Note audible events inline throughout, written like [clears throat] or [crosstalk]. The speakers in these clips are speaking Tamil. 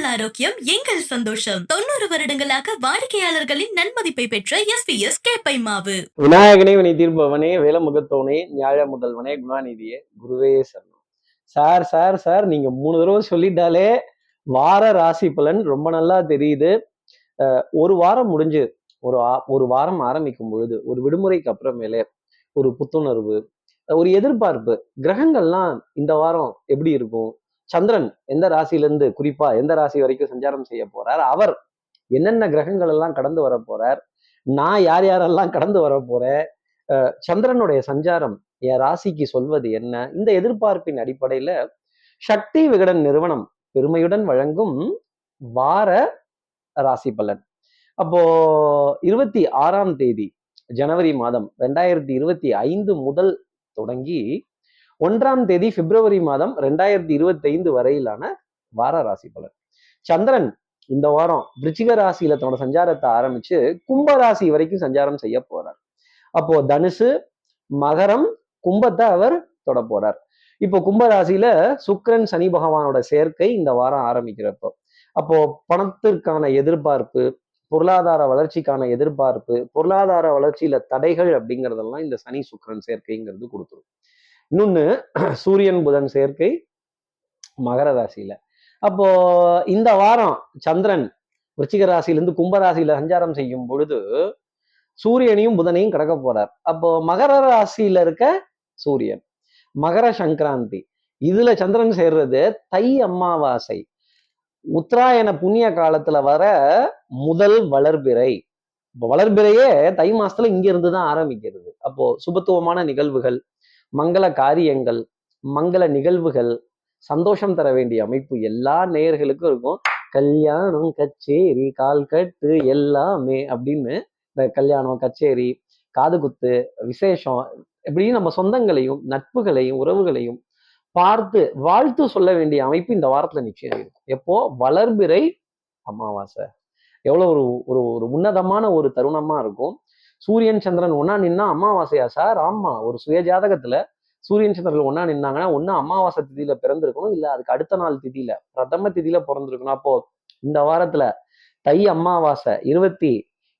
உங்கள் ஆரோக்கியம் எங்கள் சந்தோஷம். தொண்ணூறு வருடங்களாக வாடிக்கையாளர்களின் நன்மதிப்பை பெற்ற எஸ் பி எஸ் கேப்பை மாவு விநாயகனே வினை தீர்ப்பவனே வேலமுகத்தோனே ஞாழ முதல்வனே குணாநிதியே குருவே சரணம். சார் சார் சார் நீங்க மூணு தடவை சொல்லிட்டாலே வார ராசி பலன் ரொம்ப நல்லா தெரியுது. ஒரு வாரம் முடிஞ்சு ஒரு ஆ- ஒரு வாரம் ஆரம்பிக்கும் பொழுது ஒரு விடுமுறைக்கு அப்புறமேலே ஒரு புத்துணர்வு ஒரு எதிர்பார்ப்பு கிரகங்கள்லாம் இந்த வாரம் எப்படி இருக்கும்? சந்திரன் எந்த ராசியில குறிப்பா எந்த ராசி வரைக்கும் சஞ்சாரம் செய்ய போறார்? அவர் என்னென்ன கிரகங்கள் எல்லாம் கடந்து வர போறார்? நான் யார் யாரெல்லாம் கடந்து வர போறேன்? அஹ் சந்திரனுடைய சஞ்சாரம் என் ராசிக்கு சொல்வது என்ன? இந்த எதிர்பார்ப்பின் அடிப்படையில சக்தி விகடன் நிறுவனம் பெருமையுடன் வழங்கும் வார ராசி பலன். அப்போ இருபத்தி ஆறாம் தேதி ஜனவரி மாதம் ரெண்டாயிரத்தி இருபத்தி ஐந்து முதல் தொடங்கி ஒன்றாம் தேதி பிப்ரவரி மாதம் ரெண்டாயிரத்தி இருபத்தி ஐந்து வரையிலான வார ராசி பலன். சந்திரன் இந்த வாரம் விருச்சிக ராசியில தன்னோட சஞ்சாரத்தை ஆரம்பிச்சு கும்ப ராசி வரைக்கும் சஞ்சாரம் செய்ய போறார். அப்போ தனுசு மகரம் கும்பத்தை அவர் தொட போறார். இப்போ கும்ப ராசியில சனி பகவானோட சேர்க்கை இந்த வாரம் ஆரம்பிக்கிறப்போ அப்போ பணத்திற்கான எதிர்பார்ப்பு பொருளாதார வளர்ச்சிக்கான எதிர்பார்ப்பு பொருளாதார வளர்ச்சியில தடைகள் அப்படிங்கிறதெல்லாம் இந்த சனி சுக்கரன் சேர்க்கைங்கிறது கொடுத்துரும். இன்னொன்று [clears throat] சூரியன் புதன் சேர்க்கை மகர ராசியில. அப்போ இந்த வாரம் சந்திரன் விருச்சிக ராசியிலிருந்து கும்பராசியில சஞ்சாரம் செய்யும் பொழுது சூரியனையும் புதனையும் கடக்க போறார். அப்போ மகர ராசியில இருக்க சூரியன் மகர சங்கராந்தி இதுல சந்திரன் சேர்றது தை அமாவாசை. உத்தராயண புண்ணிய காலத்துல வர முதல் வளர்பிறை. இப்போ வளர்பிறையே தை மாசத்துல இங்க இருந்து தான் ஆரம்பிக்கிறது. அப்போ சுபத்துவமான நிகழ்வுகள் மங்கள காரியங்கள் மங்கள நிகழ்வுகள் சந்தோஷம் தர வேண்டிய அமைப்பு எல்லா நேயர்களுக்கும் இருக்கும். கல்யாணம் கச்சேரி கால் கட்டு எல்லாமே அப்படின்னு இந்த கல்யாணம் கச்சேரி காது குத்து விசேஷம் இப்படி நம்ம சொந்தங்களையும் நட்புகளையும் உறவுகளையும் பார்த்து வாழ்த்து சொல்ல வேண்டிய அமைப்பு இந்த வாரத்துல நிச்சயம் இருக்கும். எப்போ? வளர்பிறை அமாவாசை. எவ்வளவு ஒரு ஒரு ஒரு உன்னதமான ஒரு தருணமா இருக்கும். சூரியன் சந்திரன் ஒன்னா நின்னா அமாவாசையா சார்? ஆமா. ஒரு சுய ஜாதகத்துல சூரியன் சந்திரன் ஒன்னா நின்னாங்கன்னா ஒன்னு அமாவாசை திதியில பிறந்திருக்கணும். இல்ல அதுக்கு அடுத்த நாள் திதியில பிரதம திதியில பிறந்திருக்கணும். அப்போ இந்த வாரத்துல தை அமாவாசை இருபத்தி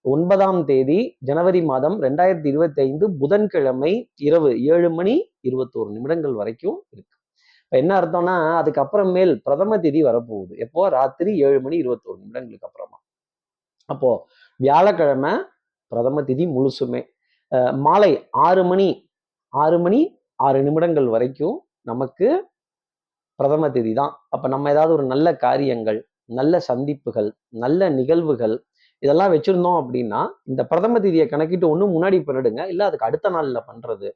ஒன்பதாம் தேதி ஜனவரி மாதம் ரெண்டாயிரத்தி இருபத்தி ஐந்து புதன்கிழமை இரவு ஏழு மணி இருபத்தோரு நிமிடங்கள் வரைக்கும் இருக்கு. இப்ப என்ன அர்த்தம்னா அதுக்கப்புறமேல் பிரதம திதி வரப்போகுது. எப்போ? ராத்திரி ஏழு மணி இருபத்தோரு நிமிடங்களுக்கு அப்புறமா. அப்போ வியாழக்கிழமை பிரதம திதி முழுசுமே. மாலை ஆறு மணி ஆறு மணி ஆறு நிமிடங்கள் வரைக்கும் நமக்கு பிரதம திதி தான். அப்போ நம்ம ஏதாவது ஒரு நல்ல காரியங்கள் நல்ல சந்திப்புகள் நல்ல நிகழ்வுகள் இதெல்லாம் வச்சுருந்தோம் அப்படின்னா இந்த பிரதம திதியை கணக்கிட்டு ஒன்றும் முன்னாடி பண்ணிடுங்க. இல்லை அதுக்கு அடுத்த நாளில் பண்ணுறது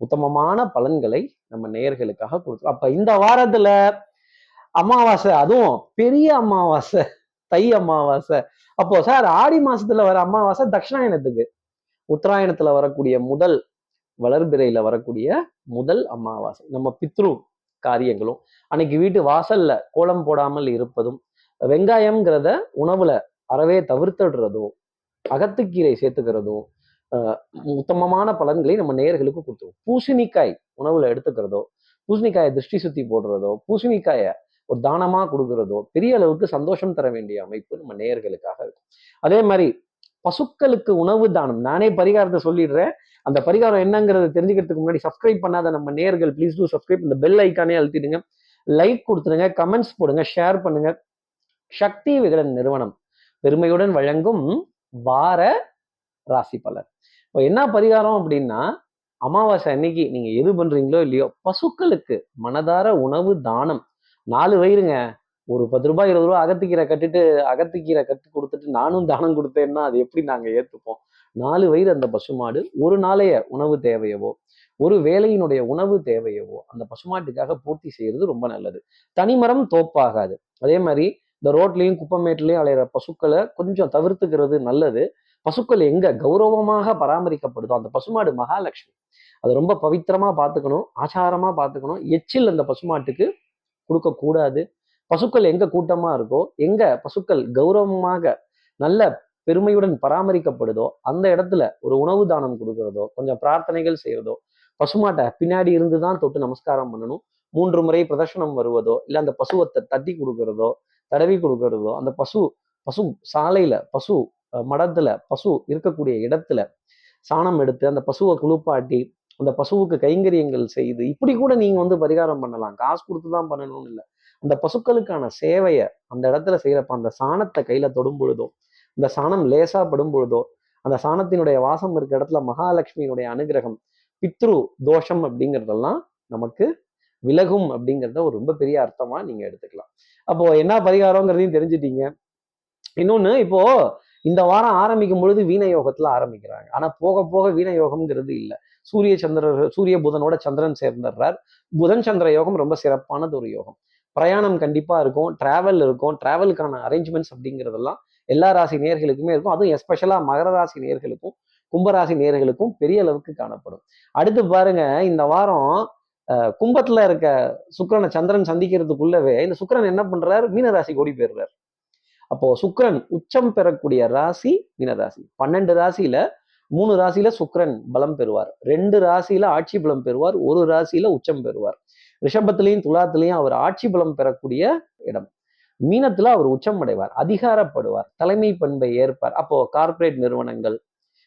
உத்தமமான பலன்களை நம்ம நேயர்களுக்காக கொடுத்துரும் அப்போ இந்த வாரத்தில் அமாவாசை அதுவும் பெரிய அமாவாசை தை அமாவாசை. அப்போ சார் ஆடி மாசத்துல வர அமாவாசை தட்சிணாயனத்துக்கு. உத்தராயணத்துல வரக்கூடிய முதல் வளர்பிறையில வரக்கூடிய முதல் அமாவாசை. நம்ம பித்ரு காரியங்களும் அன்னைக்கு வீட்டு வாசல்ல கோலம் போடாமல் இருப்பதும் வெங்காயம்ங்கிறத உணவுல அறவே தவிர்த்துடுறதும் அகத்துக்கீரை சேர்த்துக்கிறதோ உத்தமமான பலன்களை நம்ம நேயர்களுக்கு கொடுத்துருவோம் பூசணிக்காய் உணவுல எடுத்துக்கிறதோ பூசணிக்காயை திருஷ்டி சுத்தி போடுறதோ பூசணிக்காயை ஒரு தானமாக கொடுக்குறதோ பெரிய அளவுக்கு சந்தோஷம் தர வேண்டிய அமைப்பு நம்ம நேயர்களுக்காக இருக்கும். அதே மாதிரி பசுக்களுக்கு உணவு தானம். நானே பரிகாரத்தை சொல்லிடுறேன். அந்த பரிகாரம் என்னங்கிறத தெரிஞ்சுக்கிறதுக்கு முன்னாடி சப்ஸ்கிரைப் பண்ணாத நம்ம நேயர்கள் ப்ளீஸ் டூ சப்ஸ்கிரைப் இந்த பெல் ஐக்கானே அழுத்திடுங்க. லைக் கொடுத்துருங்க கமெண்ட்ஸ் போடுங்க. ஷேர் பண்ணுங்க. சக்தி விகடன் நிறுவனம் பெருமையுடன் வழங்கும் வார ராசி பலர் இப்போ என்ன பரிகாரம் அப்படின்னா அமாவாசை அன்னைக்கு நீங்க எது பண்றீங்களோ இல்லையோ பசுக்களுக்கு மனதார உணவு தானம். நாலு வயிறுங்க ஒரு பத்து ரூபாய் இருபது ரூபாய் அகத்திக்கீரை கட்டிட்டு அகத்திக்கீரை கட்டி கொடுத்துட்டு நானும் தானம் கொடுத்தேன்னா அது எப்படி நாங்கள் ஏற்றுப்போம் நாலு வயிறு அந்த பசுமாடு ஒரு நாளைய உணவு தேவையவோ ஒரு வேலையினுடைய உணவு தேவையவோ அந்த பசுமாட்டுக்காக பூர்த்தி செய்யறது ரொம்ப நல்லது. தனிமரம் தோப்பாகாது. அதே மாதிரி இந்த ரோட்லையும் குப்பமேட்லயும் அலையிற பசுக்களை கொஞ்சம் தவிர்த்துக்கிறது நல்லது. பசுக்கள் எங்க கௌரவமாக பராமரிக்கப்படுதோ அந்த பசுமாடு மகாலட்சுமி. அதை ரொம்ப பவித்திரமா பார்த்துக்கணும் ஆச்சாரமா பார்த்துக்கணும். எச்சில் அந்த பசுமாட்டுக்கு கொடுக்கக்கூடாது. பசுக்கள் எங்க கூட்டமா இருக்கோ எங்க பசுக்கள் கௌரவமாக நல்ல பெருமையுடன் பராமரிக்கப்படுதோ அந்த இடத்துல ஒரு உணவு தானம் கொடுக்கறதோ கொஞ்சம் பிரார்த்தனைகள் செய்யறதோ பசுமாட்டை பின்னாடி இருந்து தான் தொட்டு நமஸ்காரம் பண்ணணும் மூன்று முறை பிரதர்ஷனம் வருவதோ இல்ல அந்த பசுவத்தை தட்டி கொடுக்கறதோ தடவி கொடுக்கறதோ அந்த பசு பசு சாலையில பசு மடத்துல பசு இருக்கக்கூடிய இடத்துல சாணம் எடுத்து அந்த பசுவை குளிப்பாட்டி அந்த பசுவுக்கு கைங்கரியங்கள் செய்து இப்படி கூட நீங்க வந்து பரிகாரம் பண்ணலாம். காசு கொடுத்து தான் பண்ணணும்னு இல்லை. அந்த பசுக்களுக்கான சேவையை அந்த இடத்துல செய்யறப்ப அந்த சாணத்தை கையில தொடும் பொழுதோ அந்த சாணம் லேசா படும் பொழுதோ அந்த சாணத்தினுடைய வாசம் இருக்க இடத்துல மகாலட்சுமியினுடைய அனுகிரகம் பித்ரு தோஷம் அப்படிங்கிறதெல்லாம் நமக்கு விலகும் அப்படிங்கிறத ஒரு ரொம்ப பெரிய அர்த்தமா நீங்க எடுத்துக்கலாம். அப்போ என்ன பரிகாரங்கிறதையும் தெரிஞ்சுட்டீங்க. இன்னொன்னு இப்போ இந்த வாரம் ஆரம்பிக்கும் பொழுது வீண யோகத்துல ஆரம்பிக்கிறாங்க. ஆனா போக போக வீண யோகம்ங்கிறது இல்லை. சூரிய சந்திரர் சூரிய புதனோட சந்திரன் சேர்ந்துடுறார். புதன் சந்திர யோகம் ரொம்ப சிறப்பானது ஒரு யோகம். பிரயாணம் கண்டிப்பா இருக்கும். டிராவல் இருக்கும். டிராவலுக்கான அரேஞ்ச்மெண்ட்ஸ் அப்படிங்கிறதெல்லாம் எல்லா ராசி நேர்களுக்குமே இருக்கும். அதுவும் எஸ்பெஷலா மகர ராசி நேர்களுக்கும் கும்பராசி நேர்களுக்கும் பெரிய அளவுக்கு காணப்படும். அடுத்து பாருங்க இந்த வாரம் கும்பத்துல இருக்க சுக்கரனை சந்திரன் சந்திக்கிறதுக்குள்ளவே இந்த சுக்கிரன் என்ன பண்றாரு? மீனராசி கோடி ஓடி போயிடுறாரு. அப்போ சுக்ரன் உச்சம் பெறக்கூடிய ராசி மீனராசி பன்னெண்டு ராசியில மூணு ராசியில சுக்ரன் பலம் பெறுவார். ரெண்டு ராசியில ஆட்சி பலம் பெறுவார். ஒரு ராசியில உச்சம் பெறுவார். ரிஷபத்திலையும் துலாத்திலையும் அவர் ஆட்சி பலம் பெறக்கூடிய இடம். மீனத்துல அவர் உச்சம் அடைவார். அதிகாரப்படுவார். தலைமை பண்பை ஏற்பார். அப்போ கார்ப்பரேட் நிறுவனங்கள்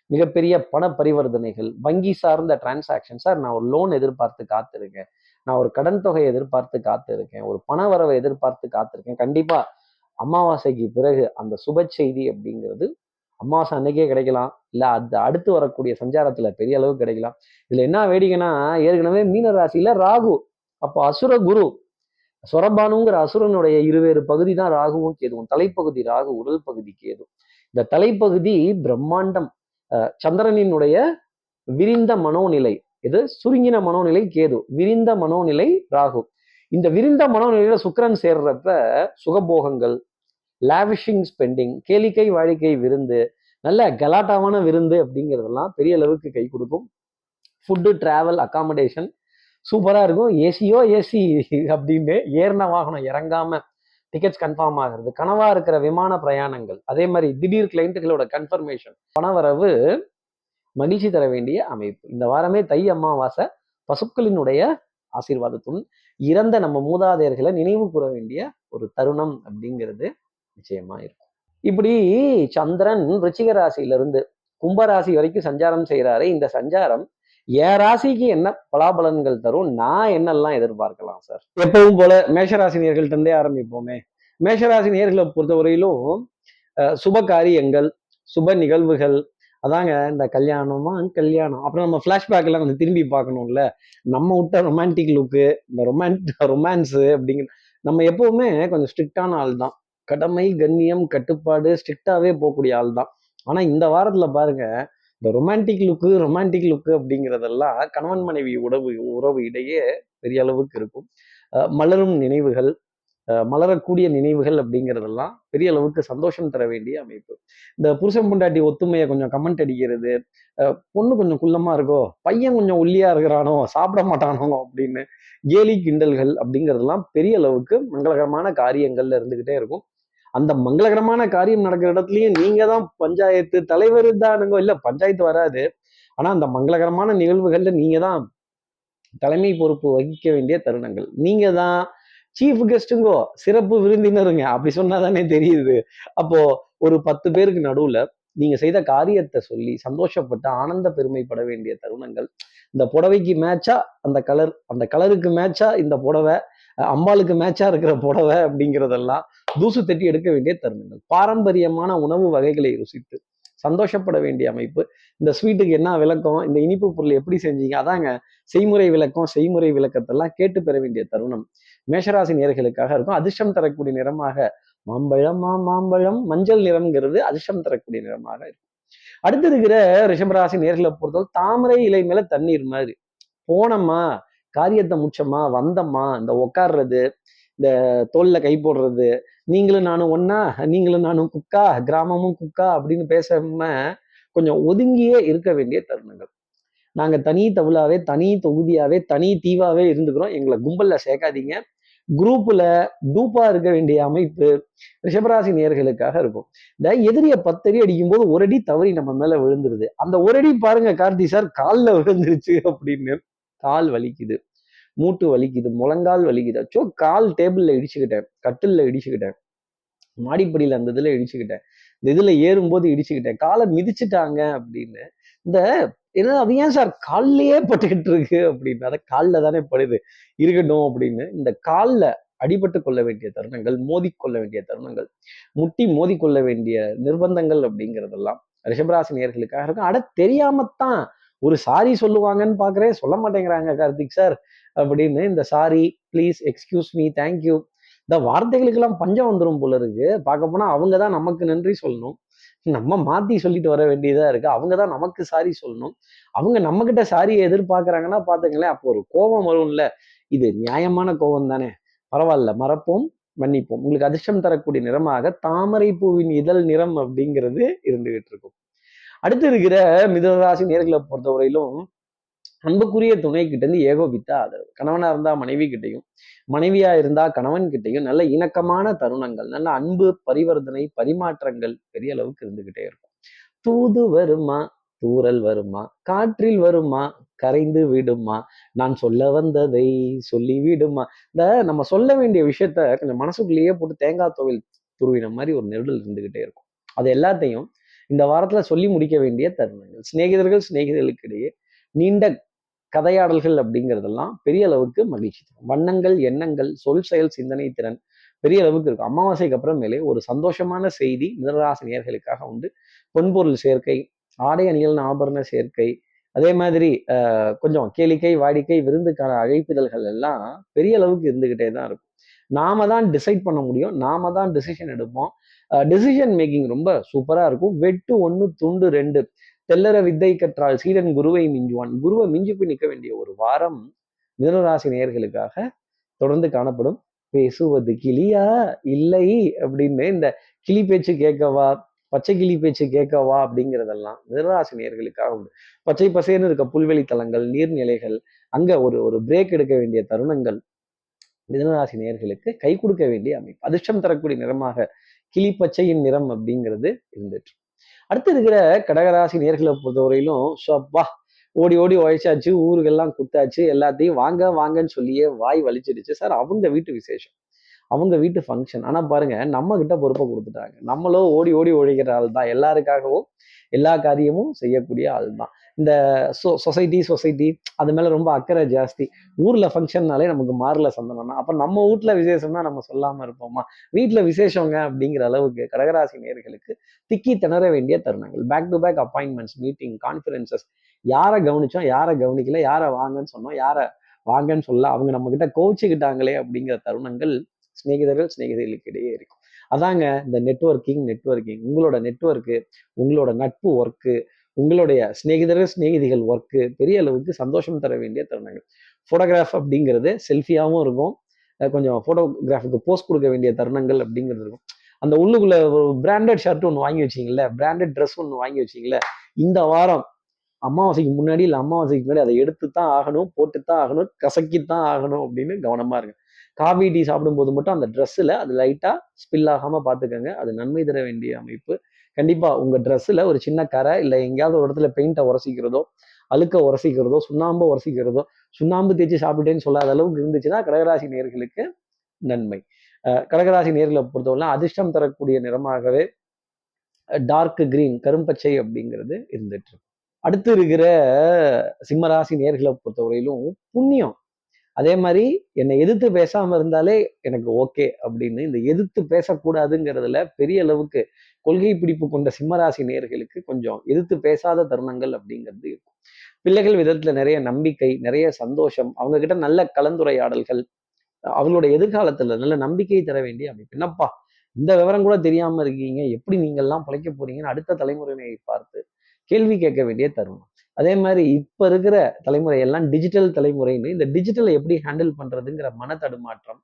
மிகப்பெரிய பண பரிவர்த்தனைகள் வங்கி சார்ந்த டிரான்சாக்ஷன் சார் நான் ஒரு லோன் எதிர்பார்த்து காத்திருக்கேன். நான் ஒரு கடன் தொகையை எதிர்பார்த்து காத்திருக்கேன். ஒரு பண வரவை எதிர்பார்த்து காத்திருக்கேன். கண்டிப்பா அமாவாசைக்கு பிறகு அந்த சுப செய்தி அப்படிங்கிறது அமாவாசை அன்னைக்கே கிடைக்கலாம். இல்லை அது அடுத்து வரக்கூடிய சஞ்சாரத்துல பெரிய அளவு கிடைக்கலாம். இதுல என்ன வேடிக்கைன்னா ஏற்கனவே மீன ராசியில் ராகு அப்போ அசுர குரு. சொரபானுங்கிற அசுரனுடைய இருவேறு பகுதி தான் ராகுவும் கேதுவும். தலைப்பகுதி ராகு உடல் பகுதி கேது. இந்த தலைப்பகுதி பிரம்மாண்டம் அஹ் சந்திரனினுடைய விரிந்த மனோநிலை. இது சுருங்கின மனோநிலை கேது விரிந்த மனோநிலை ராகு. இந்த விரிந்த மனோநிலையில சுக்கிரன் சேர்றப்ப சுகபோகங்கள் லாவிஷிங் ஸ்பெண்டிங் கேளிக்கை வாழிக்கை விருந்து நல்ல கலாட்டாவான விருந்து அப்படிங்கிறதெல்லாம் பெரிய அளவுக்கு கை கொடுக்கும். ஃபுட்டு டிராவல் அக்காமடேஷன் சூப்பராக இருக்கும். ஏசியோ ஏசி அப்படின்னு ஏறின வாகனம் இறங்காம டிக்கெட்ஸ் கன்ஃபார்ம் ஆகிறது கனவா இருக்கிற விமான பிரயாணங்கள் அதே மாதிரி திடீர் கிளைண்ட்டுகளோட கன்ஃபர்மேஷன் பணவரவு மகிழ்ச்சி தர வேண்டிய அமைப்பு. இந்த வாரமே தை அமாவாசை பசுக்களினுடைய ஆசீர்வாதத்துடன் இறந்த நம்ம மூதாதையர்களை நினைவு கூற வேண்டிய ஒரு தருணம் அப்படிங்கிறது நிச்சயமா இருக்கும். இப்படி சந்திரன் ரிச்சிக ராசியிலிருந்து கும்பராசி வரைக்கும் சஞ்சாரம் செய்கிறாரு இந்த சஞ்சாரம் என் ராசிக்கு என்ன பலாபலன்கள் தரும் நான் என்னெல்லாம் எதிர்பார்க்கலாம் சார்? எப்பவும் போல மேஷராசி இருந்தே ஆரம்பிப்போமே. மேஷராசி நேர்களை பொறுத்தவரையிலும் சுப காரியங்கள் சுப நிகழ்வுகள் அதாங்க இந்த கல்யாணமா கல்யாணம் அப்புறம் நம்ம ஃப்ளாஷ்பேக் எல்லாம் கொஞ்சம் திரும்பி பார்க்கணும்ல. நம்ம விட்ட ரொமான்டிக் லுக்கு இந்த ரொமான் ரொமான்ஸு அப்படிங்கிற நம்ம எப்பவுமே கொஞ்சம் ஸ்ட்ரிக்டான ஆள் தான் கடமை கண்ணியம் கட்டுப்பாடு ஸ்ட்ரிக்டாகவே போகக்கூடிய ஆள் தான். ஆனால் இந்த வாரத்தில் பாருங்க இந்த ரொமான்டிக் லுக்கு ரொமான்டிக் லுக்கு அப்படிங்கிறதெல்லாம் கணவன் மனைவி உறவு உறவு இடையே பெரிய அளவுக்கு இருக்கும். மலரும் நினைவுகள் மலரக்கூடிய நினைவுகள் அப்படிங்கிறதெல்லாம் பெரிய அளவுக்கு சந்தோஷம் தர வேண்டிய அமைப்பு. இந்த புருஷன் பொண்டாட்டி ஒத்துமையை கொஞ்சம் கமெண்ட் அடிக்கிறது பொண்ணு கொஞ்சம் குள்ளமாக இருக்கோ பையன் கொஞ்சம் ஒல்லியா இருக்கிறானோ சாப்பிட மாட்டானோ அப்படின்னு கேலி கிண்டல்கள் அப்படிங்கிறதெல்லாம் பெரிய அளவுக்கு மங்களகரமான காரியங்கள்ல இருந்துகிட்டே இருக்கும். அந்த மங்களகரமான காரியம் நடக்கிற இடத்துலயும் நீங்க தான் பஞ்சாயத்து தலைவர் தானுங்க இல்ல பஞ்சாயத்து வராது. ஆனா அந்த மங்களகரமான நிகழ்வுகள்ல நீங்க தான் தலைமை பொறுப்பு வகிக்க வேண்டிய தருணங்கள். நீங்க தான் சீஃப் கெஸ்ட்டுங்கோ சிறப்பு விருந்தினருங்க அப்படி சொன்னாதானே தெரியுது. அப்போ ஒரு பத்து பேருக்கு நடுவுல நீங்க செய்த காரியத்தை சொல்லி சந்தோஷப்பட்டு ஆனந்த பெருமைப்பட வேண்டிய தருணங்கள். இந்த புடவைக்கு மேட்சா அந்த கலர் அந்த கலருக்கு மேட்சா இந்த புடவை அம்பாளுக்கு மேட்சா இருக்கிற புடவை அப்படிங்கிறதெல்லாம் தூசு தட்டி எடுக்க வேண்டிய தருணங்கள். பாரம்பரியமான உணவு வகைகளை ருசித்து சந்தோஷப்பட வேண்டிய அமைப்பு. இந்த ஸ்வீட்டுக்கு என்ன விளக்கம்? இந்த இனிப்பு பொருள் எப்படி செஞ்சீங்க? அதாங்க செய்முறை விளக்கம் செய்முறை விளக்கத்தெல்லாம் கேட்டு பெற வேண்டிய தருணம். மேஷராசி நேர்களுக்காக இருக்கும். அதிர்ஷ்டம் தரக்கூடிய நிறமாக மாம்பழம் மா மாம்பழம் மஞ்சள் நிறம்ங்கிறது அதிர்ஷ்டம் தரக்கூடிய நிறமாக இருக்கும். அடுத்து இருக்கிற ரிஷபராசி நேர்களை பொறுத்தவரை தாமரை இலை மேல தண்ணீர் மாதிரி. போனோமா காரியத்தை முச்சமா வந்தம்மா இந்த உட்கார்றது இந்த தோல்ல கை போடுறது. நீங்களும் நானும் ஒன்னா நீங்களும் நானும் குக்கா கிராமமும் குக்கா அப்படின்னு பேசாம கொஞ்சம் ஒதுங்கியே இருக்க வேண்டிய தருணங்கள். நாங்க தனி தவிழாவே தனி தொகுதியாவே தனி தீவாவே இருந்துக்கிறோம். எங்களை கும்பல்ல சேர்க்காதீங்க. குரூப்ல டூப்பா இருக்க வேண்டிய அமைப்பு ரிஷபராசி நேர்களுக்காக இருக்கும். இந்த எதிரிய பத்தடி அடிக்கும்போது ஒரு அடி தவறி நம்ம மேல விழுந்துருது. அந்த ஒரு அடி பாருங்க கார்த்தி சார் காலில் விழுந்துருச்சு அப்படின்னு கால் வலிக்குது. மூட்டு வலிக்குது முழங்கால் வலிக்குது. அச்சோ கால் டேபிள்ல இடிச்சுக்கிட்டேன் கட்டில்ல இடிச்சுக்கிட்டேன். மாடிப்படியில அந்த இதுல இடிச்சுக்கிட்டேன். இந்த இதுல ஏறும்போது இடிச்சுக்கிட்டேன். காலை மிதிச்சுட்டாங்க அப்படின்னு. இந்த என்ன அது ஏன் சார் கால்லயே பட்டுக்கிட்டு இருக்கு அப்படின்னு. அதை காலில் தானே படுது. இருக்கட்டும் அப்படின்னு. இந்த காலில் அடிபட்டு கொள்ள வேண்டிய தருணங்கள் மோதிக்கொள்ள வேண்டிய தருணங்கள் முட்டி மோதிக்கொள்ள வேண்டிய நிர்பந்தங்கள் அப்படிங்கிறதெல்லாம் ரிஷபராசி நேர்களுக்காக இருக்கும். அட தெரியாமத்தான் ஒரு சாரி சொல்லுவாங்கன்னு பாக்குறேன். சொல்ல மாட்டேங்கிறாங்க கார்த்திக் சார். அப்படின்னு இந்த sorry please excuse me thank you இந்த வார்த்தைகளுக்கெல்லாம் பஞ்சம் வந்துடும் போல இருக்கு. பார்க்க போனால் அவங்க தான் நமக்கு நன்றி சொல்லணும். நம்ம மாத்தி சொல்லிட்டு வர வேண்டியதா இருக்கு. அவங்க தான் நமக்கு சாரி சொல்லணும். அவங்க நம்ம கிட்ட சாரியை எதிர்பார்க்கறாங்கன்னா பாத்துங்களேன் அப்போ ஒரு கோபம் வரும்ல. இது நியாயமான கோபம் தானே. பரவாயில்ல மறப்போம் மன்னிப்போம். உங்களுக்கு அதிர்ஷ்டம் தரக்கூடிய நிறமாக தாமரை பூவின் இதழ் நிறம் அப்படிங்கிறது இருந்துகிட்டு இருக்கும். அடுத்து இருக்கிற மிதராசி நேர்களை பொறுத்தவரையிலும் அன்புக்குரிய துணை கிட்ட இருந்து ஏகோபித்த ஆதரவு. கணவனா இருந்தா மனைவி கிட்டையும் மனைவியா இருந்தா கணவன் கிட்டையும் நல்ல இணக்கமான தருணங்கள் நல்ல அன்பு பரிவர்த்தனை பரிமாற்றங்கள் பெரிய அளவுக்கு இருந்துகிட்டே இருக்கும். தூது வருமா? தூரல் வருமா? காற்றில் வருமா? கரைந்து விடுமா? நான் சொல்ல வந்ததை சொல்லி விடுமா? இந்த நம்ம சொல்ல வேண்டிய விஷயத்த கொஞ்சம் மனசுக்குள்ளேயே போட்டு தேங்காய் தோவில் துருவின மாதிரி ஒரு நெருடல் இருந்துகிட்டே இருக்கும். அது எல்லாத்தையும் இந்த வாரத்துல சொல்லி முடிக்க வேண்டிய தருணங்கள். சிநேகிதர்கள் சிநேகிதர்களுக்கு இடையே நீண்ட கதையாடல்கள் அப்படிங்கிறதெல்லாம் பெரிய அளவுக்கு மகிழ்ச்சி தரும். வண்ணங்கள் எண்ணங்கள் சொல் செயல் சிந்தனை திறன் பெரிய அளவுக்கு இருக்கும். அமாவாசைக்கு அப்புறமேலே ஒரு சந்தோஷமான செய்தி மிதராசி நேர்களுக்காக உண்டு. பொன்பொருள் சேர்க்கை ஆடை அணிகள் ஆபரண சேர்க்கை அதே மாதிரி கொஞ்சம் கேளிக்கை வாடிக்கை விருந்துக்கான அழைப்பிதழ்கள் எல்லாம் பெரிய அளவுக்கு இருந்துகிட்டே தான் இருக்கும். நாம தான் டிசைட் பண்ண முடியும். நாம தான் டிசிஷன் எடுப்போம். டிசிஷன் மேக்கிங் ரொம்ப சூப்பரா இருக்கும். வெட்டு ஒன்று துண்டு ரெண்டு தெல்லற வித்தை கற்றால் சீடன் குருவை மிஞ்சுவான். குருவை மிஞ்சி போய் நிற்க வேண்டிய ஒரு வாரம் மிதனராசி நேயர்களுக்காக தொடர்ந்து காணப்படும். பேசுவது கிளியா? இல்லை. அப்படின்னு இந்த கிளி பேச்சு கேட்கவா? பச்சை கிளி பேச்சு கேட்கவா? அப்படிங்கிறதெல்லாம் மிதனராசி நேர்களுக்காக உண்டு. பச்சை பசேன்னு இருக்க புல்வெளி தலங்கள் நீர்நிலைகள் அங்க ஒரு ஒரு பிரேக் எடுக்க வேண்டிய தருணங்கள் மிதனராசி நேயர்களுக்கு கை கொடுக்க வேண்டிய அமைப்பு. அதிர்ஷ்டம் தரக்கூடிய நிறமாக கிளி பச்சையின் நிறம் அப்படிங்கிறது இருந்துட்டு அடுத்து இருக்கிற கடகராசி நேர்களை பொறுத்தவரையிலும் ஷப்பா ஓடி ஓடி உழைச்சாச்சு ஊருக்கெல்லாம் குத்தாச்சு எல்லாத்தையும் வாங்க வாங்கன்னு சொல்லியே வாய் வலிச்சிடுச்சு சார் அவங்க வீட்டு விசேஷம். அவங்க வீட்டு ஃபங்க்ஷன் ஆனால் பாருங்க நம்ம கிட்ட பொறுப்பை கொடுத்துட்டாங்க. நம்மளோ ஓடி ஓடி ஒழிக்கிற ஆள் தான் எல்லாருக்காகவும் எல்லா காரியமும் செய்யக்கூடிய ஆள் தான். இந்த சொ சொசைட்டி சொசைட்டி அது மேலே ரொம்ப அக்கறை ஜாஸ்தி. ஊரில் ஃபங்க்ஷன்னாலே நமக்கு மாறல சந்தனம்னா அப்போ நம்ம வீட்ல விசேஷம்னா நம்ம சொல்லாமல் இருப்போமா? வீட்டில் விசேஷங்க அப்படிங்கிற அளவுக்கு கடகராசி நேர்களுக்கு திக்கி திணற வேண்டிய தருணங்கள். Back to back appointments meeting conferences யாரை கவனிச்சோம் யாரை கவனிக்கல யாரை வாங்கன்னு சொன்னோம் யாரை வாங்கன்னு சொல்ல அவங்க நம்மக்கிட்ட கோவிச்சுக்கிட்டாங்களே அப்படிங்கிற தருணங்கள் சிநேகிதர்கள் சிநேகிதர்களுக்கு இடையே இருக்கும். அதாங்க இந்த நெட்வொர்க்கிங் நெட்வொர்க்கிங் உங்களோட நெட்வொர்க்கு உங்களோட நட்பு ஒர்க்கு உங்களுடைய சிநேகிதர்கள் சிநேகிதிகள் ஒர்க்கு பெரிய அளவுக்கு சந்தோஷம் தர வேண்டிய தருணங்கள். ஃபோட்டோகிராஃப் அப்படிங்கிறது செல்ஃபியாகவும் இருக்கும். கொஞ்சம் ஃபோட்டோகிராஃபுக்கு போஸ்ட் கொடுக்க வேண்டிய தருணங்கள் அப்படிங்கிறது இருக்கும். அந்த உள்ளுக்குள்ள ஒரு பிராண்டட் ஷர்ட் ஒன்று வாங்கி வச்சிங்களே பிராண்டட் ட்ரெஸ் ஒன்று வாங்கி வச்சிங்களே இந்த வாரம் அமாவாசைக்கு முன்னாடி இல்லை அமாவாசைக்கு முன்னாடி அதை எடுத்து தான் ஆகணும் போட்டு தான் ஆகணும் கசக்கி தான் ஆகணும் அப்படின்னு கவனமாக இருங்க. காபி டீ சாப்பிடும்போது மட்டும் அந்த ட்ரெஸ்ஸில் அது லைட்டாக ஸ்பில் ஆகாமல் பார்த்துக்கோங்க. அது நன்மை தர வேண்டிய அமைப்பு. கண்டிப்பாக உங்கள் ட்ரெஸ்ஸில் ஒரு சின்ன கரை இல்லை எங்கேயாவது ஒரு இடத்துல பெயிண்ட்டை உரசிக்கிறதோ அழுக்க உரசிக்கிறதோ சுண்ணாம்பு உரசிக்கிறதோ சுண்ணாம்பு தேய்ச்சி சாப்பிட்டேன்னு சொல்லாத அளவுக்கு இருந்துச்சுன்னா கடகராசி நேர்களுக்கு நன்மை. கடகராசி நேர்களை பொறுத்தவரை அதிர்ஷ்டம் தரக்கூடிய நிறமாகவே டார்க் கிரீன் கரும்பச்சை அப்படிங்கிறது இருந்துட்டு அடுத்து இருக்கிற சிம்மராசி நேர்களை பொறுத்தவரையிலும் புண்ணியம். அதே மாதிரி என்னை எதிர்த்து பேசாம இருந்தாலே எனக்கு ஓகே அப்படின்னு இந்த எதிர்த்து பேசக்கூடாதுங்கிறதுல பெரிய அளவுக்கு கொள்கை பிடிப்பு கொண்ட சிம்மராசி நேர்களுக்கு கொஞ்சம் எதிர்த்து பேசாத தருணங்கள் அப்படிங்கிறது இருக்கும். பிள்ளைகள் விதத்துல நிறைய நம்பிக்கை நிறைய சந்தோஷம் அவங்க கிட்ட நல்ல கலந்துரையாடல்கள் அவங்களோட எதிர்காலத்துல நல்ல நம்பிக்கை தர வேண்டிய அமைப்பு. என்னப்பா இந்த விவரம் கூட தெரியாம இருக்கீங்க எப்படி நீங்கள்லாம் பிழைக்க போறீங்கன்னு அடுத்த தலைமுறையினை பார்த்து கேள்வி கேட்க வேண்டிய தருணம். அதே மாதிரி இப்போ இருக்கிற தலைமுறை எல்லாம் டிஜிட்டல் தலைமுறைன்னு இந்த டிஜிட்டலை எப்படி ஹேண்டில் பண்ணுறதுங்கிற மன தடுமாற்றம்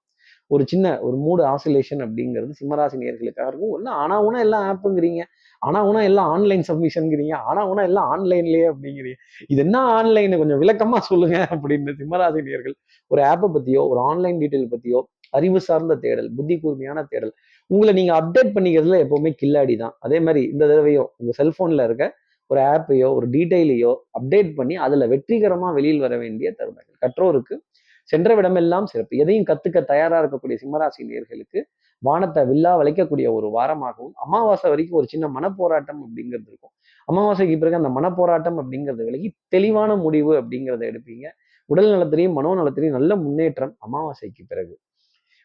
ஒரு சின்ன ஒரு மூடு ஆசிலேஷன் அப்படிங்கிறது சிம்மராசி நேர்களுக்காக இருக்கும். ஒன்றும் ஆனா உனா எல்லாம் ஆப்புங்கிறீங்க ஆனா உனா எல்லாம் ஆன்லைன் சப்மிஷன்ங்கிறீங்க ஆனா உனா எல்லாம் ஆன்லைன்லயே அப்படிங்கிறீங்க. இது என்ன ஆன்லைன் கொஞ்சம் விளக்கமா சொல்லுங்க அப்படின்னு சிம்மராசி நேர்கள். ஒரு ஆப்பை பத்தியோ ஒரு ஆன்லைன் டீட்டெயில் பத்தியோ அறிவு சார்ந்த தேடல் புத்தி கூர்மையான தேடல் உங்களை நீங்க அப்டேட் பண்ணிக்கிறதுல எப்பவுமே கில்லாடி தான். அதே மாதிரி இந்த தடவையும் உங்க செல்போன்ல இருக்க ஒரு ஆப்பையோ ஒரு டீட்டெயிலையோ அப்டேட் பண்ணி அதுல வெற்றிகரமா வெளியில் வர வேண்டிய தருணங்கள். கற்றோருக்கு சென்ற விடமெல்லாம் சிறப்பு. எதையும் கத்துக்க தயாரா இருக்கக்கூடிய சிம்மராசி நேர்களுக்கு வானத்தை வில்லா வளைக்கக்கூடிய ஒரு வாரமாகவும் அமாவாசை வரைக்கும் ஒரு சின்ன மனப்போராட்டம் அப்படிங்கிறது இருக்கும். அமாவாசைக்கு பிறகு அந்த மனப்போராட்டம் அப்படிங்கிறது விலகி தெளிவான முடிவு அப்படிங்கிறத எடுப்பீங்க. உடல் நலத்திலையும் மனோநலத்திலையும் நல்ல முன்னேற்றம் அமாவாசைக்கு பிறகு.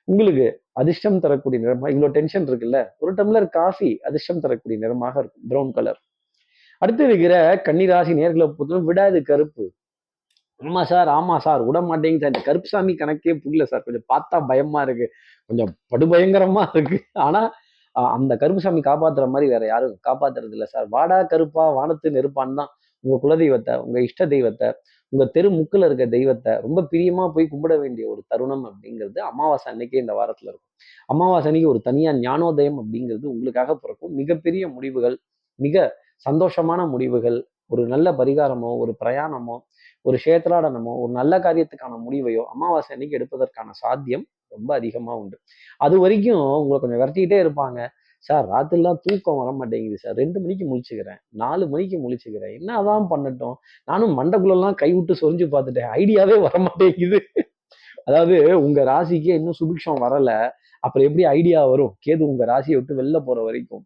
உங்களுக்கு அதிர்ஷ்டம் தரக்கூடிய நிறமா இவ்வளோ டென்ஷன் இருக்குல்ல? ஒரு டம்ளர் காஃபி அதிர்ஷ்டம் தரக்கூடிய நிறமாக இருக்கும். ப்ரௌன் கலர் அடுத்து இருக்கிற கன்னிராசி நேர்களை பொறுத்தவரை விடாது கருப்பு. ஆமா சார் ஆமா சார் விட மாட்டேங்க சார். இந்த கருப்புசாமி கணக்கே புரியல சார். கொஞ்சம் பார்த்தா பயமா இருக்கு. கொஞ்சம் படுபயங்கரமா இருக்கு. ஆனா அந்த கருப்புசாமி காப்பாத்துற மாதிரி வேற யாரும் காப்பாத்துறது இல்லை சார். வாடா கருப்பா வானத்து நெருப்பான்னு தான் உங்க குலதெய்வத்தை உங்க இஷ்ட தெய்வத்தை உங்க தெரு முக்கில் இருக்க தெய்வத்தை ரொம்ப பிரியமா போய் கும்பிட வேண்டிய ஒரு தருணம் அப்படிங்கிறது அமாவாசை அன்னைக்கே இந்த வாரத்துல இருக்கும். அமாவாசை அன்னைக்கு ஒரு தனியா ஞானோதயம் அப்படிங்கிறது உங்களுக்காக பிறக்கும். மிகப்பெரிய முடிவுகள் மிக சந்தோஷமான முடிவுகள் ஒரு நல்ல பரிகாரமோ ஒரு பிரயாணமோ ஒரு கஷேத்ராடனமோ ஒரு நல்ல காரியத்துக்கான முடிவையோ அமாவாசை அன்னைக்கு எடுப்பதற்கான சாத்தியம் ரொம்ப அதிகமாக உண்டு. அது வரைக்கும் உங்களை கொஞ்சம் விரட்டிக்கிட்டே இருப்பாங்க. சார் ராத்திரிலாம் தூக்கம் வர மாட்டேங்குது சார். ரெண்டு மணிக்கு முழிச்சுக்கிறேன். நாலு மணிக்கு முழிச்சுக்கிறேன். என்ன அதான் பண்ணட்டும்? நானும் மண்டக்குள்ளெல்லாம் கை விட்டு சொரிஞ்சு பார்த்துட்டேன். ஐடியாவே வர மாட்டேங்குது. அதாவது உங்க ராசிக்கே இன்னும் சுபிக்ஷம் வரல. அப்புறம் எப்படி ஐடியா வரும்? கேது உங்க ராசியை விட்டு வெளில போற வரைக்கும்.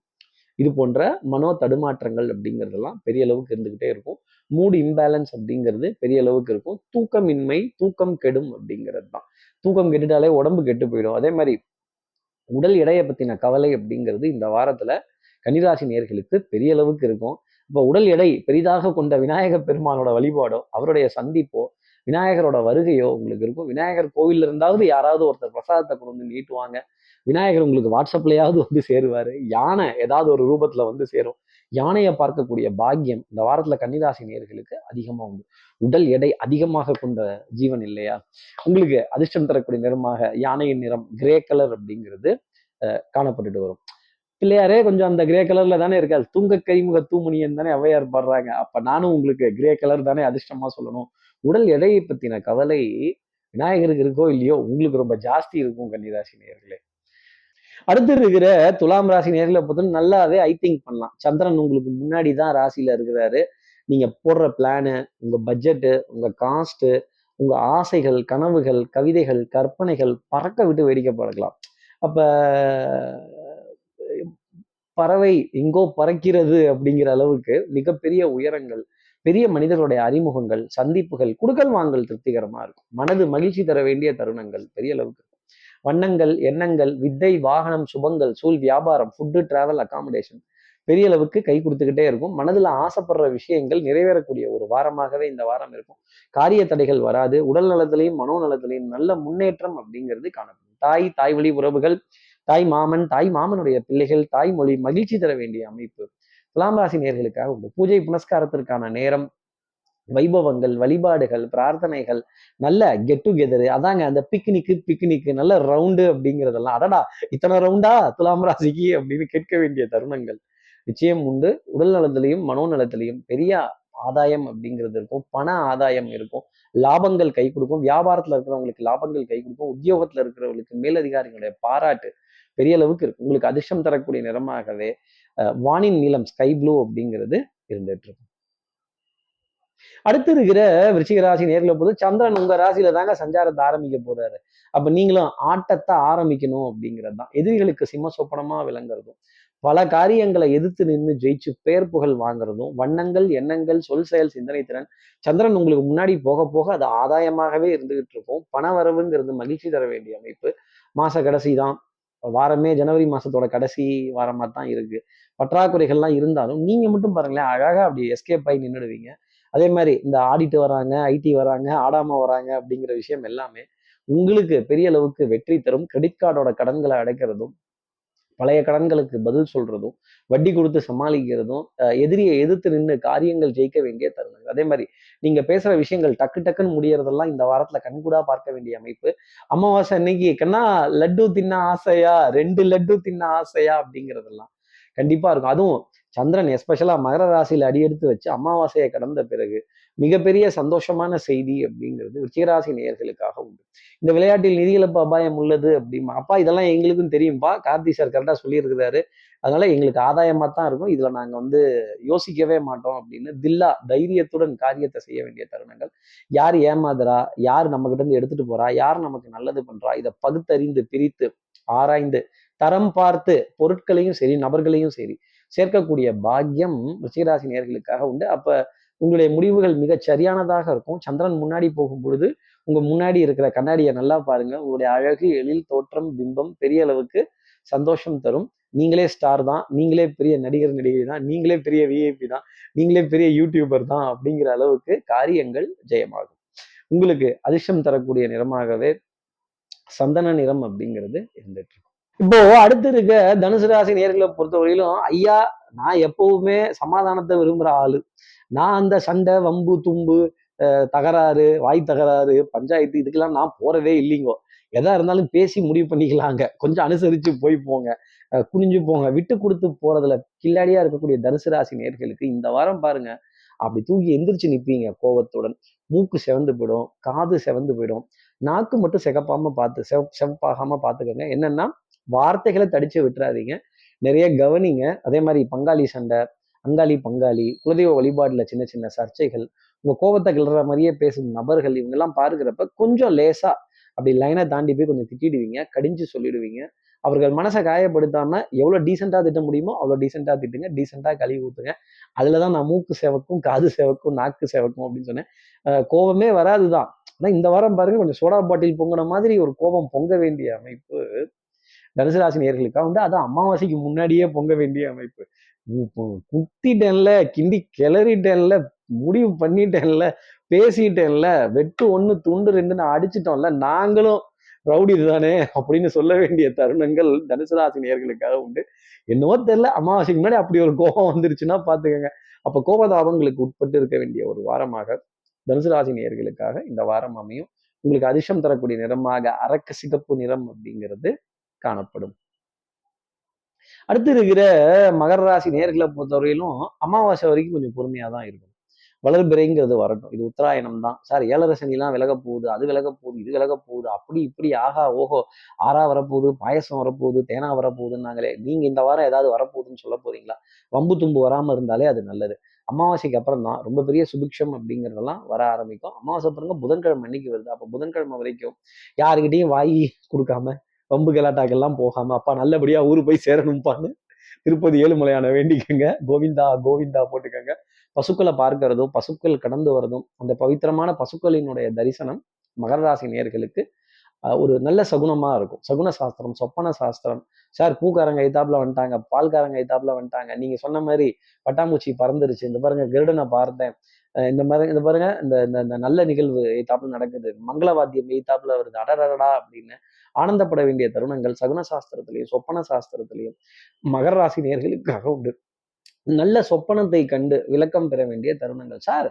இது போன்ற மனோ தடுமாற்றங்கள் அப்படிங்கிறதெல்லாம் பெரிய அளவுக்கு இருந்துக்கிட்டே இருக்கும். மூடு இம்பேலன்ஸ் அப்படிங்கிறது பெரிய அளவுக்கு இருக்கும். தூக்கமின்மை தூக்கம் கெடும் அப்படிங்கிறது தான். தூக்கம் கெட்டுட்டாலே உடம்பு கெட்டு போயிடும். அதே மாதிரி உடல் எடையை பற்றின கவலை அப்படிங்கிறது இந்த வாரத்தில் கன்னிராசி நேர்களுக்கு பெரிய அளவுக்கு இருக்கும். இப்போ உடல் எடை பெரிதாக கொண்ட விநாயக பெருமானோட வழிபாடோ அவருடைய சந்திப்போ விநாயகரோட வருகையோ உங்களுக்கு இருக்கும் விநாயகர் கோவில்ல இருந்தாவது யாராவது ஒருத்தர் பிரசாதத்தை கொண்டு வந்து நீட்டுவாங்க. விநாயகர் உங்களுக்கு வாட்ஸ்அப்லையாவது வந்து சேருவாரு. யானை ஏதாவது ஒரு ரூபத்துல வந்து சேரும். யானையை பார்க்கக்கூடிய பாக்கியம் இந்த வாரத்துல கன்னிராசி நேர்களுக்கு அதிகமா உண்டு. உடல் எடை அதிகமாக கொண்ட ஜீவன் இல்லையா? உங்களுக்கு அதிர்ஷ்டம் தரக்கூடிய நிறமாக யானையின் நிறம் கிரே கலர் அப்படிங்கிறது அஹ், காணப்பட்டுட்டு வரும். பிள்ளையாரே கொஞ்சம் அந்த கிரே கலர்ல தானே இருக்காது. தூங்க கைமுக தூமணியன் தானே அவையார் பாடுறாங்க. அப்ப நானும் உங்களுக்கு கிரே கலர் தானே அதிர்ஷ்டமா சொல்லணும். உடல் எடையை பத்தின கவலை விநாயகருக்கு இருக்கோ இல்லையோ உங்களுக்கு ரொம்ப ஜாஸ்தி இருக்கும் கன்னிராசி நேர்களே அடுத்து இருக்கிற துலாம் ராசி நேர்களை பொறுத்த நல்லாவே ஐ திங்க் பண்ணலாம். சந்திரன் உங்களுக்கு முன்னாடி தான் ராசியில இருக்கிறாரு. நீங்க போடுற பிளானு உங்க பட்ஜெட்டு உங்க காஸ்ட் உங்க ஆசைகள் கனவுகள் கவிதைகள் கற்பனைகள் பறக்க விட்டு வேடிக்கை பார்க்கலாம். அப்ப பறவை எங்கோ பறக்கிறது அப்படிங்கிற அளவுக்கு மிகப்பெரிய உயரங்கள் பெரிய மனிதர்களுடைய அறிமுகங்கள் சந்திப்புகள் குடுக்கல் வாங்கல் திருப்திகரமா இருக்கும். மனது மகிழ்ச்சி தர வேண்டிய தருணங்கள் பெரிய அளவுக்கு வண்ணங்கள் எண்ணங்கள் வித்தை வாகனம் சுபங்கள் சூழ் வியாபாரம் ஃபுட்டு டிராவல் அகாமடேஷன் பெரிய அளவுக்கு கை கொடுத்துக்கிட்டே இருக்கும். மனதுல ஆசைப்படுற விஷயங்கள் நிறைவேறக்கூடிய ஒரு வாரமாகவே இந்த வாரம் இருக்கும். காரிய தடைகள் வராது. உடல் நலத்திலையும் மனோநலத்திலையும் நல்ல முன்னேற்றம் அப்படிங்கிறது காணப்படும். தாய் தாய் வழி உறவுகள் தாய் மாமன் தாய் மாமனுடைய பிள்ளைகள் தாய்மொழி மகிழ்ச்சி தர வேண்டிய அமைப்பு துலாம் ராசி நேர்களுக்காக உண்டு. பூஜை புனஸ்காரத்திற்கான நேரம் வைபவங்கள் வழிபாடுகள் பிரார்த்தனைகள் நல்ல கெட் டுகெதரு அதாங்க அந்த பிக்னிக்கு பிக்னிக்கு நல்ல ரவுண்டு அப்படிங்கிறதெல்லாம். அடடா இத்தனை ரவுண்டா துலாம் ராசிக்கு அப்படின்னு கேட்க வேண்டிய தருணங்கள். நிச்சயம் உண்டு. உடல் நலத்திலையும் மனோநலத்திலையும் பெரிய ஆதாயம் அப்படிங்கிறது இருக்கும். பண ஆதாயம் இருக்கும். லாபங்கள் கை கொடுக்கும். வியாபாரத்துல இருக்கிறவங்களுக்கு லாபங்கள் கை கொடுக்கும். உத்தியோகத்துல இருக்கிறவங்களுக்கு மேலதிகாரிகளுடைய பாராட்டு பெரிய அளவுக்கு இருக்கும். உங்களுக்கு அதிர்ஷ்டம் தரக்கூடிய நிறமாகவே வானின் நீளம் ஸ்கை ப்ளூ அப்படிங்கிறது இருந்துட்டு இருக்கும் அடுத்து இருக்கிற விருச்சிக ராசி நேர்ல போது சந்திரன் உங்க ராசியில தாங்க சஞ்சாரத்தை ஆரம்பிக்க போறாரு. அப்ப நீங்களும் ஆட்டத்தை ஆரம்பிக்கணும் அப்படிங்கிறது தான். எதிரிகளுக்கு சிம்ம சொப்பனமா விளங்குறதும் பல காரியங்களை எதிர்த்து நின்று ஜெயிச்சு பேர் புகழ் வாங்குறதும் வண்ணங்கள் எண்ணங்கள் சொல் செயல் சிந்தனை திறன் சந்திரன் உங்களுக்கு முன்னாடி போக போக அது ஆதாயமாகவே இருந்துகிட்டு இருக்கும் பண வரவுங்கிறது மகிழ்ச்சி தர வேண்டிய அமைப்பு. மாச கடைசி தான். வாரமே ஜனவரி மாசத்தோட கடைசி வாரமா தான் இருக்கு. பற்றாக்குறைகள்லாம் இருந்தாலும் நீங்க மட்டும் பாருங்களேன் அழகாக அப்படி எஸ்கேப் ஆகி நின்றுடுவீங்க அதே மாதிரி இந்த ஆடிட்டு வராங்க ஐடி வராங்க ஆடாம வராங்க அப்படிங்கிற விஷயம் எல்லாமே உங்களுக்கு பெரிய அளவுக்கு வெற்றி தரும். கிரெடிட் கார்டோட கடன்களை அடைக்கிறதும் பழைய கடன்களுக்கு பதில் சொல்றதும் வட்டி கொடுத்து சமாளிக்கிறதும் எதிரியை எதிர்த்து நின்று காரியங்கள் ஜெயிக்க வேண்டிய தருணங்கள். அதே மாதிரி நீங்க பேசுற விஷயங்கள் டக்கு டக்குன்னு முடியறதெல்லாம் இந்த வாரத்துல கண்கூடா பார்க்க வேண்டிய அமைப்பு. அமாவாசை அன்னைக்கு கண்ணா லட்டு தின்ன ஆசையா ரெண்டு லட்டு தின்ன ஆசையா அப்படிங்கிறதெல்லாம் கண்டிப்பா இருக்கும். அதுவும் சந்திரன் எஸ்பெஷலா மகர ராசியில் அடியெடுத்து வச்சு அமாவாசையை கடந்த பிறகு மிகப்பெரிய சந்தோஷமான செய்தி அப்படிங்கிறது விருச்சிகராசி நேயர்களுக்காக உண்டு. இந்த விளையாட்டில் நிதி இழப்பு அபாயம் உள்ளது அப்படிமா? அப்பா இதெல்லாம் எங்களுக்கும் தெரியும்பா? கார்த்தி சார் கரெக்டாக சொல்லியிருக்கிறாரு. அதனால எங்களுக்கு ஆதாயமாக தான் இருக்கும். இதில் நாங்கள் வந்து யோசிக்கவே மாட்டோம் அப்படின்னு தில்லா தைரியத்துடன் காரியத்தை செய்ய வேண்டிய தருணங்கள். யார் ஏமாதுறா? யார் நம்மகிட்ட இருந்து எடுத்துட்டு போறா? யார் நமக்கு நல்லது பண்றா? இதை பகுத்தறிந்து பிரித்து ஆராய்ந்து தரம் பார்த்து பொருட்களையும் சரி நபர்களையும் சரி சேர்க்கக்கூடிய பாக்கியம் ரிஷிகராசி நேர்களுக்காக உண்டு. அப்போ உங்களுடைய முடிவுகள் மிகச் சரியானதாக இருக்கும். சந்திரன் முன்னாடி போகும் பொழுது உங்க முன்னாடி இருக்கிற கண்ணாடியை நல்லா பாருங்க. உங்களுடைய அழகு எழில் தோற்றம் பிம்பம் பெரிய அளவுக்கு சந்தோஷம் தரும். நீங்களே ஸ்டார் தான். நீங்களே பெரிய நடிகர் நடிகை தான். நீங்களே பெரிய விஐபி தான். நீங்களே பெரிய யூடியூபர் தான் அப்படிங்கிற அளவுக்கு காரியங்கள் ஜெயமாகும். உங்களுக்கு அதிர்ஷ்டம் தரக்கூடிய நிறமாகவே சந்தன நிறம் அப்படிங்கிறது இருந்துட்டு இருக்கும். இப்போ அடுத்து இருக்க தனுசு ராசி நேர்களை பொறுத்தவரையிலும் ஐயா நான் எப்பவுமே சமாதானத்தை விரும்புற ஆளு. நான் அந்த சண்டை வம்பு தும்பு தகராறு வாய் தகராறு பஞ்சாயத்து இதுக்கெல்லாம் நான் போறதே இல்லைங்கோ. எதா இருந்தாலும் பேசி முடிவு பண்ணிக்கலாங்க. கொஞ்சம் அனுசரிச்சு போய் போங்க. குனிஞ்சு போங்க. விட்டு கொடுத்து போறதுல கில்லாடியா இருக்கக்கூடிய தனுசு ராசி நேர்களுக்கு இந்த வாரம் பாருங்க அப்படி தூக்கி எந்திரிச்சு நிற்பீங்க கோவத்துடன் மூக்கு செவந்து போயிடும் காது செவந்து போயிடும். நாக்கு மட்டும் சிகப்பாம பார்த்து செவ செவப்பாகாம பார்த்துக்கோங்க. என்னன்னா வார்த்தைகளை தடிச்சு விட்டுறாதீங்க. நிறைய கவனிங்க. அதே மாதிரி பங்காளி சண்டை அங்காளி பங்காளி குலதெய்வ வழிபாடுல சின்ன சின்ன சர்ச்சைகள் உங்க கோபத்தை கிளற மாதிரியே பேசும் நபர்கள் இவங்கெல்லாம் பார்க்குறப்ப கொஞ்சம் லேசா அப்படி லைனை தாண்டி போய் கொஞ்சம் திட்டிடுவீங்க கடிஞ்சு சொல்லிடுவீங்க. அவர்கள் மனசை காயப்படுத்தாம எவ்வளவு டீசெண்டா திட்ட முடியுமோ அவ்வளவு டீசெண்டா திட்டுங்க டீசெண்டா கழுவி ஊத்துங்க. அதுலதான் நான் மூக்கு சேவக்கும் காது சேவக்கும் நாக்கு சேவக்கும் அப்படின்னு சொன்னேன். அஹ் கோபமே வராதுதான். ஆனா இந்த வாரம் பாருங்க கொஞ்சம் சோடா பாட்டில் பொங்கின மாதிரி ஒரு கோபம் பொங்க வேண்டிய அமைப்பு. தனுசு ராசி நேர்களுக்காக வந்து அது அமாவாசைக்கு முன்னாடியே பொங்க வேண்டிய அமைப்பு. குத்திட்டேன்ல கிண்டி கிளறிட்டேன்ல முடிவு பண்ணிட்டேன்ல பேசிட்டேன்ல வெட்டு ஒன்று துண்டு ரெண்டுன்னு அடிச்சிட்டோம்ல நாங்களும் ரவுடி தானே அப்படின்னு சொல்ல வேண்டிய தருணங்கள் தனுசு ராசி நேர்களுக்காக உண்டு. என்னவோ தெரியல அமாவாசைக்கு முன்னாடி அப்படி ஒரு கோபம் வந்துருச்சுன்னா பார்த்துக்கோங்க. அப்போ கோபதாபங்களுக்கு உட்பட்டு இருக்க வேண்டிய ஒரு வாரமாக தனுசு ராசி நேர்களுக்காக இந்த வாரம் அமையும். உங்களுக்கு அதிர்ஷ்டம் தரக்கூடிய நிறமாக அரக்க சிகப்பு நிறம் அப்படிங்கிறது காணப்படும். அடுத்து இருக்கிற மகர ராசி நேர்களை பொறுத்தவரையிலும் அமாவாசை வரைக்கும் கொஞ்சம் பொறுமையாக தான் இருக்கும் வளர்பிறைங்கிறது வரட்டும். இது உத்தராயணம் தான். சார் ஏழரை சனிலாம் விலக போகுது அது விலக போகுது இது விலக போகுது அப்படி இப்படி ஆகா ஓஹோ ஆறா வரப்போகுது பாயசம் வரப்போகுது தேனா வரப்போகுதுன்னாங்களே நீங்க இந்த வாரம் ஏதாவது வரப்போகுதுன்னு சொல்ல போறீங்களா? வம்பு தும்பு வராமல் இருந்தாலே அது நல்லது. அமாவாசைக்கு அப்புறம் தான் ரொம்ப பெரிய சுபிக்ஷம் அப்படிங்கிறதெல்லாம் வர ஆரம்பிக்கும். அமாவாசை பாருங்க புதன்கிழமை அன்னைக்கு வருது. அப்போ புதன்கிழமை வரைக்கும் யாருக்கிட்டையும் வாய் கொடுக்காம வம்பு கலாட்டாக்கெல்லாம் போகாம அப்பா நல்லபடியா ஊரு போய் சேரணும்பான்னு திருப்பதி ஏழுமலையான வேண்டிக்கங்க. கோவிந்தா கோவிந்தா போட்டுக்கங்க. பசுக்களை பார்க்கறதும் பசுக்கள் கடந்து வரதும் அந்த பவித்திரமான பசுக்களினுடைய தரிசனம் மகர ராசி நேர்களுக்கு ஒரு நல்ல சகுனமா இருக்கும். சகுன சாஸ்திரம் சொப்பன சாஸ்திரம். சார் பூக்காரங்க ஐத்தாப்புல வந்துட்டாங்க பால்காரங்க ஐத்தாப்புல வந்துட்டாங்க. நீங்க சொன்ன மாதிரி பட்டாம்பூச்சி பறந்துருச்சு. இந்த பாருங்க கருடனை பார்த்தேன். இந்த மாதிரி இந்த பாருங்க இந்த இந்த நல்ல நிகழ்வு எய்தாப்புல நடக்குது. மங்களவாத்தியம் எய்தாப்புல வருது. அடடடா அப்படின்னு ஆனந்தப்பட வேண்டிய தருணங்கள் சகுன சாஸ்திரத்திலையும் சொப்பன சாஸ்திரத்திலையும் மகர ராசி நேர்களுக்காக உண்டு. நல்ல சொப்பனத்தை கண்டு விளக்கம் பெற வேண்டிய தருணங்கள். சார்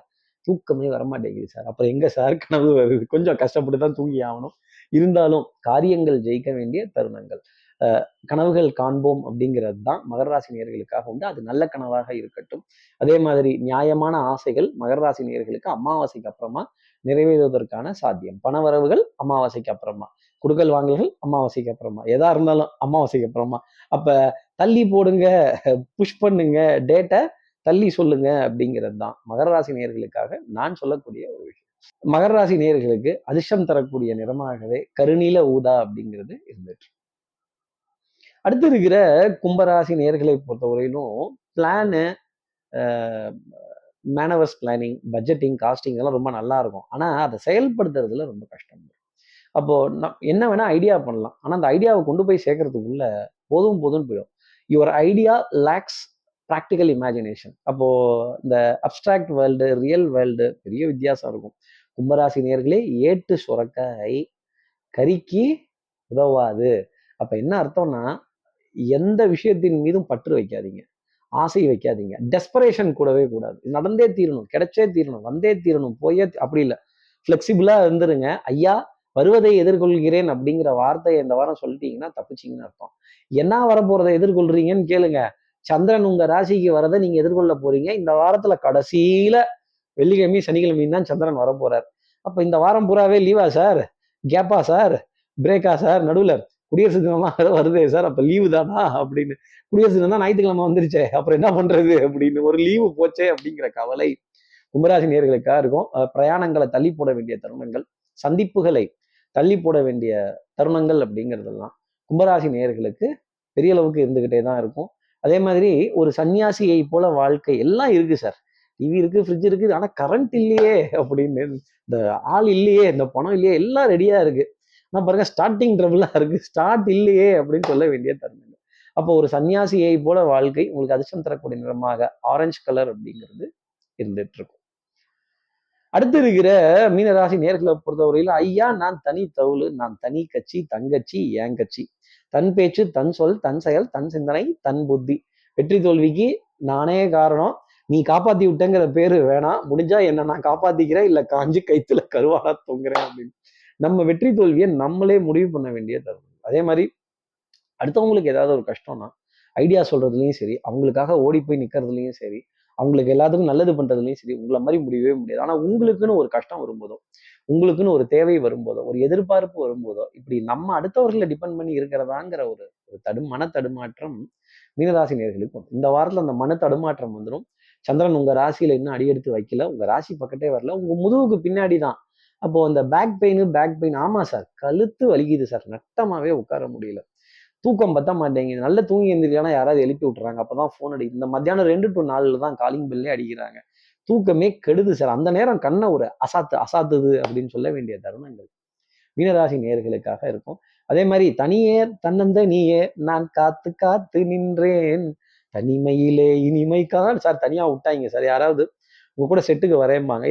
தூக்கமே வரமாட்டேங்குது சார். அப்புறம் எங்க சார் கனவு வருது? கொஞ்சம் கஷ்டப்பட்டு தான் தூங்கி ஆகணும். இருந்தாலும் காரியங்கள் ஜெயிக்க வேண்டிய தருணங்கள். அஹ் கனவுகள் காண்போம் அப்படிங்கிறது தான் மகர ராசி நேர்களுக்காக உண்டு. அது நல்ல கனவாக இருக்கட்டும். அதே மாதிரி நியாயமான ஆசைகள் மகர ராசி நேர்களுக்கு அமாவாசைக்கு அப்புறமா நிறைவேறுவதற்கான சாத்தியம். பணவரவுகள் அமாவாசைக்கு அப்புறமா. குடுக்கல் வாங்கல்கள் அமாவாசைக்கு அப்புறமா. எதா இருந்தாலும் அமாவாசைக்கு அப்புறமா. அப்ப தள்ளி போடுங்க புஷ் பண்ணுங்க டேட்டை தள்ளி சொல்லுங்க அப்படிங்கிறது தான் மகர ராசி நேர்களுக்காக நான் சொல்லக்கூடிய ஒரு விஷயம். மகர ராசி நேர்களுக்கு அதிர்ஷ்டம் தரக்கூடிய நிறமாகவே கருநீல ஊதா அப்படிங்கிறது இருந்துட்டு அடுத்து இருக்கிற கும்பராசி நேர்களை பொறுத்தவரையிலும் plan manoeuvres planning budgeting costing இதெல்லாம் ரொம்ப நல்லா இருக்கும். ஆனா அதை செயல்படுத்துறதுல ரொம்ப கஷ்டம். அப்போ நம் என்ன வேணா ஐடியா பண்ணலாம். ஆனால் அந்த ஐடியாவை கொண்டு போய் சேர்க்கறதுக்குள்ள போதும் போதும்னு போயிடும். Your idea lacks practical imagination அப்போ இந்த அப்டிராக்ட் வேர்ல்டு ரியல் வேர்ல்டு பெரிய வித்தியாசம் இருக்கும். கும்பராசி நேர்களே ஏட்டு சுரக்காய் கறிக்கு உதவாது. அப்போ என்ன அர்த்தம்னா எந்த விஷயத்தின் மீதும் பற்று வைக்காதீங்க. ஆசை வைக்காதீங்க. டெஸ்பரேஷன் கூடவே கூடாது. நடந்தே தீரணும். கிடைச்சே தீரணும். வந்தே தீரணும். போயே அப்படி இல்லை. ஃப்ளெக்சிபிளாக இருந்துருங்க. ஐயா வருவதை எதிர்கொள்கிறேன் அப்படிங்கிற வார்த்தையை இந்த வாரம் சொல்லிட்டீங்கன்னா தப்பிச்சிங்கன்னு அர்த்தம். என்ன வரப்போறதை எதிர்கொள்றீங்கன்னு கேளுங்க. சந்திரன் உங்க ராசிக்கு வரதை நீங்க எதிர்கொள்ள போறீங்க. இந்த வாரத்துல கடைசியில வெள்ளிக்கிழமையும் சனிக்கிழமையும் தான் சந்திரன் வர போறார் அப்ப இந்த வாரம் பூராவே லீவா சார்? கேப்பா சார்? பிரேக்கா சார்? நடுவுல குடியரசு தினமா வருதே சார். அப்ப லீவு தானா அப்படின்னு. குடியரசு தினம் தான் ஞாயிற்றுக்கிழமை வந்துருச்சே. அப்புறம் என்ன பண்றது அப்படின்னு ஒரு லீவு போச்சே அப்படிங்கிற கவலை கும்பராசி நேர்களுக்காக இருக்கும். பிரயாணங்களை தள்ளி போட வேண்டிய தருணங்கள் சந்திப்புகளை தள்ளி போட வேண்டிய தருணங்கள் அப்படிங்கிறதெல்லாம் கும்பராசி நேயர்களுக்கு பெரிய அளவுக்கு இருந்துக்கிட்டே தான் இருக்கும். அதே மாதிரி ஒரு சன்னியாசியை போல வாழ்க்கை எல்லாம் இருக்கு சார் டிவி இருக்கு ஃப்ரிட்ஜ் இருக்கு ஆனா கரண்ட் இல்லையே அப்படின்னு இந்த ஆள் இல்லையே இந்த பணம் இல்லையே எல்லாம் ரெடியா இருக்கு. ஆனா பாருங்க ஸ்டார்டிங் ட்ரபிளா இருக்கு. ஸ்டார்ட் இல்லையே அப்படின்னு சொல்ல வேண்டிய தருணங்கள். அப்போ ஒரு சன்னியாசியை போல வாழ்க்கை உங்களுக்கு அதிர்ஷ்டம் தரக்கூடிய நிறமாக ஆரஞ்சு கலர் அப்படிங்கிறது இருந்துட்டு இருக்கும். அடுத்து இருக்கிற மீனராசி நேர்களை பொறுத்தவரையில ஐயா நான் தனி தவுளு நான் தனி கட்சி தங்கச்சி ஏன் கட்சி. தன் பேச்சு தன் சொல் தன் செயல் தன் சிந்தனை தன் புத்தி. வெற்றி தோல்விக்கு நானே காரணம். நீ காப்பாத்தி விட்டங்கிற பேரு வேணாம் முடிஞ்சா என்ன நான் காப்பாத்திக்கிறேன். இல்ல காஞ்சி கைத்துல கருவாடா தொங்குறேன் அப்படின்னு. நம்ம வெற்றி தோல்வியை நம்மளே முடிவு பண்ண வேண்டிய தருணம். அதே மாதிரி அடுத்தவங்களுக்கு ஏதாவது ஒரு கஷ்டம்னா ஐடியா சொல்றதுலயும் சரி அவங்களுக்காக ஓடி போய் நிக்கிறதுலயும் சரி அவங்களுக்கு எல்லாத்துக்கும் நல்லது பண்ணுறதுலையும் சரி உங்களை மாதிரி முடியவே முடியாது. ஆனா உங்களுக்குன்னு ஒரு கஷ்டம் வரும்போதோ உங்களுக்குன்னு ஒரு தேவை வரும்போதோ ஒரு எதிர்பார்ப்பு வரும்போதோ இப்படி நம்ம அடுத்தவர்களை டிபெண்ட் பண்ணி இருக்கிறதாங்கிற ஒரு ஒரு தடு மன தடுமாற்றம் மீனராசி நேர்களுக்கு இந்த வாரத்துல அந்த மன தடுமாற்றம் வந்துடும் சந்திரன் உங்க ராசியில இன்னும் அடியெடுத்து வைக்கல. உங்க ராசி பக்கத்தே வரல. உங்க முதுகுக்கு பின்னாடி தான். அப்போ அந்த பேக் பெயின் பேக் பெயின் ஆமா சார் கழுத்து வலிக்குது சார் நட்டமாவே உட்கார முடியல. தூக்கம் பத்த மாட்டேங்குது. நல்ல தூங்கி எந்திரிக்கலாம் யாராவது எழுப்பி விட்டுறாங்க. அப்பதான் ஃபோன் அடி இந்த மத்தியானம் ரெண்டு டு நாலுல தான் காலிங் பெல்லே அடிக்கிறாங்க. தூக்கமே கெடுது சார் அந்த நேரம் கண்ணை ஒரு அசாத்து அசாத்துது அப்படின்னு சொல்ல வேண்டிய தருணங்கள். மீனராசி நேர்களுக்காக இருக்கும். அதே மாதிரி தனியே தன்னந்த நீயே நான் காத்து காத்து நின்றேன். தனிமையிலே இனிமை சார் தனியா விட்டாங்க சார் யாராவது உங்க கூட செட்டுக்கு வரேம்பாங்க.